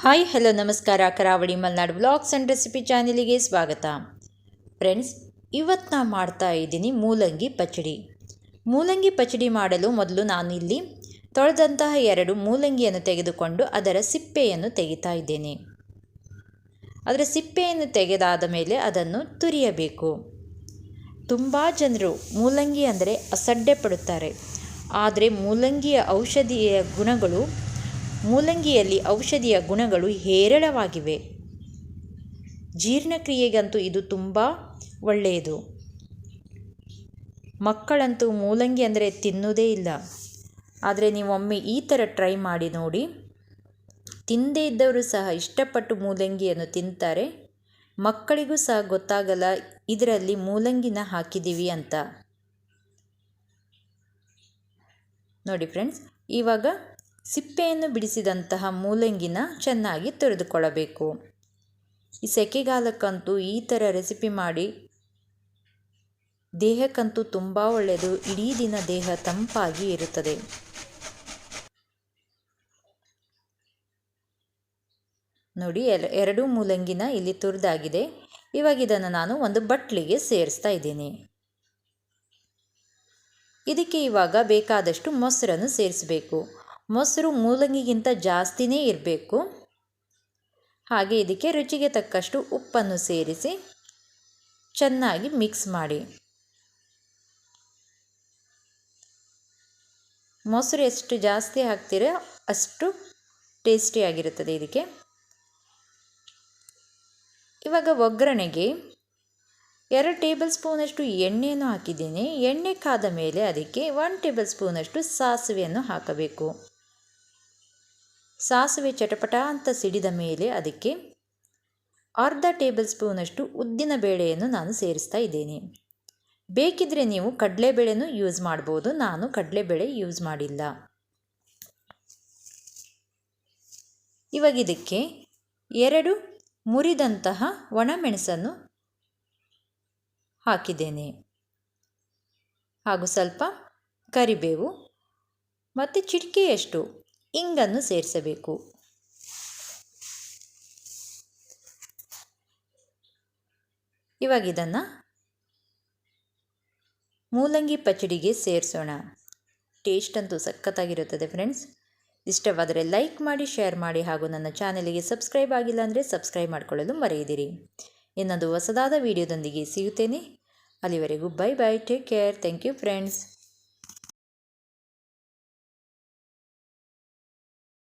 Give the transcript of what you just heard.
Hi, hello, ನಮಸ್ಕಾರ. Karavali Malnadu blogs and recipe ಚಾನಲಿಗೆ ಸ್ವಾಗತ. Friends, ಇವತ್ತು ನಾ ಮಾಡ್ತಾ ಇದ್ದೀನಿ ಮೂಲಂಗಿ ಪಚಡಿ. ಮೂಲಂಗಿ ಪಚಡಿ ಮಾಡಲು ಮೊದಲು ನಾನು ಇಲ್ಲಿ ತೊಳೆದಂತಹ ಎರಡು ಮೂಲಂಗಿಯನ್ನು ತೆಗೆದುಕೊಂಡು ಅದರ ಸಿಪ್ಪೆಯನ್ನು ತೆಗಿತಾ ಇದ್ದೇನೆ. ಅದರ ಸಿಪ್ಪೆಯನ್ನು ತೆಗೆದಾದ ಮೇಲೆ ಅದನ್ನು ತುರಿಯಬೇಕು. ತುಂಬ ಜನರು ಮೂಲಂಗಿ ಅಂದರೆ ಅಸಡ್ಡೆ ಪಡುತ್ತಾರೆ. ಆದರೆ ಮೂಲಂಗಿಯ ಔಷಧಿಯ ಗುಣಗಳು ಮೂಲಂಗಿಯಲ್ಲಿ ಔಷಧಿಯ ಗುಣಗಳು ಹೇರಳವಾಗಿವೆ. ಜೀರ್ಣಕ್ರಿಯೆಗಂತೂ ಇದು ತುಂಬ ಒಳ್ಳೆಯದು. ಮಕ್ಕಳಂತೂ ಮೂಲಂಗಿ ಅಂದರೆ ತಿನ್ನೋದೇ ಇಲ್ಲ. ಆದರೆ ನೀವೊಮ್ಮೆ ಈ ಥರ ಟ್ರೈ ಮಾಡಿ ನೋಡಿ. ತಿಂದೇ ಇದ್ದವರು ಸಹ ಇಷ್ಟಪಟ್ಟು ಮೂಲಂಗಿಯನ್ನು ತಿಂತಾರೆ. ಮಕ್ಕಳಿಗೂ ಸಹ ಗೊತ್ತಾಗಲ್ಲ ಇದರಲ್ಲಿ ಮೂಲಂಗಿನ ಹಾಕಿದ್ದೀವಿ ಅಂತ. ನೋಡಿ ಫ್ರೆಂಡ್ಸ್, ಇವಾಗ ಸಿಪ್ಪೆಯನ್ನು ಬಿಡಿಸಿದಂತಹ ಮೂಲಂಗಿನ ಚೆನ್ನಾಗಿ ತುರಿದುಕೊಳ್ಳಬೇಕು ಈ ಸೆಕೆಗಾಲಕ್ಕಂತೂ ಈ ಥರ ರೆಸಿಪಿ ಮಾಡಿ. ದೇಹಕ್ಕಂತೂ ತುಂಬ ಒಳ್ಳೆಯದು. ಇಡೀ ದಿನ ದೇಹ ತಂಪಾಗಿ ಇರುತ್ತದೆ. ನೋಡಿ ಎರ ಎರಡೂ ಮೂಲಂಗಿನ ಇಲ್ಲಿ ತುರಿದಾಗಿದೆ. ಇವಾಗ ಇದನ್ನು ನಾನು ಒಂದು ಬಟ್ಲಿಗೆ ಸೇರಿಸ್ತಾ ಇದ್ದೀನಿ. ಇದಕ್ಕೆ ಇವಾಗ ಬೇಕಾದಷ್ಟು ಮೊಸರನ್ನು ಸೇರಿಸಬೇಕು. ಮೊಸರು ಮೂಲಂಗಿಗಿಂತ ಜಾಸ್ತಿನೇ ಇರಬೇಕು. ಹಾಗೆ ಇದಕ್ಕೆ ರುಚಿಗೆ ತಕ್ಕಷ್ಟು ಉಪ್ಪನ್ನು ಸೇರಿಸಿ ಚೆನ್ನಾಗಿ ಮಿಕ್ಸ್ ಮಾಡಿ. ಮೊಸರು ಎಷ್ಟು ಜಾಸ್ತಿ ಹಾಕ್ತೀರ ಅಷ್ಟು ಟೇಸ್ಟಿಯಾಗಿರುತ್ತದೆ ಇದಕ್ಕೆ. ಇವಾಗ ಒಗ್ಗರಣೆಗೆ ಎರಡು ಟೇಬಲ್ ಸ್ಪೂನಷ್ಟು ಎಣ್ಣೆಯನ್ನು ಹಾಕಿದ್ದೀನಿ. ಎಣ್ಣೆ ಕಾದ ಮೇಲೆ ಅದಕ್ಕೆ ಒನ್ ಟೇಬಲ್ ಸ್ಪೂನಷ್ಟು ಸಾಸಿವೆಯನ್ನು ಹಾಕಬೇಕು. ಸಾಸಿವೆ ಚಟಪಟ ಅಂತ ಸಿಡಿದ ಮೇಲೆ ಅದಕ್ಕೆ ಅರ್ಧ ಟೇಬಲ್ ಸ್ಪೂನಷ್ಟು ಉದ್ದಿನ ಬೇಳೆಯನ್ನು ನಾನು ಸೇರಿಸ್ತಾ ಇದ್ದೇನೆ. ಬೇಕಿದ್ದರೆ ನೀವು ಕಡಲೆಬೇಳೆನೂ ಯೂಸ್ ಮಾಡ್ಬೋದು, ನಾನು ಕಡಲೆಬೇಳೆ ಯೂಸ್ ಮಾಡಿಲ್ಲ. ಇವಾಗ ಇದಕ್ಕೆ ಎರಡು ಮುರಿದಂತಹ ಒಣಮೆಣಸನ್ನು ಹಾಕಿದ್ದೇನೆ. ಹಾಗೂ ಸ್ವಲ್ಪ ಕರಿಬೇವು ಮತ್ತು ಚಿಟಿಕೆಯಷ್ಟು ಇಂಗನ್ನು ಸೇರಿಸಬೇಕು. ಇವಾಗ ಇದನ್ನು ಮೂಲಂಗಿ ಪಚಡಿಗೆ ಸೇರಿಸೋಣ. ಟೇಸ್ಟ್ ಅಂತೂ ಸಖತ್ತಾಗಿರುತ್ತದೆ ಫ್ರೆಂಡ್ಸ್ ಇಷ್ಟವಾದರೆ ಲೈಕ್ ಮಾಡಿ ಶೇರ್ ಮಾಡಿ ಹಾಗೂ ನನ್ನ ಚಾನಲಿಗೆ ಸಬ್ಸ್ಕ್ರೈಬ್ ಆಗಿಲ್ಲ ಅಂದರೆ ಸಬ್ಸ್ಕ್ರೈಬ್ ಮಾಡಿಕೊಳ್ಳಲು ಮರೆಯದಿರಿ. ಇನ್ನೊಂದು ಹೊಸದಾದ ವಿಡಿಯೋದೊಂದಿಗೆ ಸಿಗುತ್ತೇನೆ. ಅಲ್ಲಿವರೆಗೂ bye bye take care thank you friends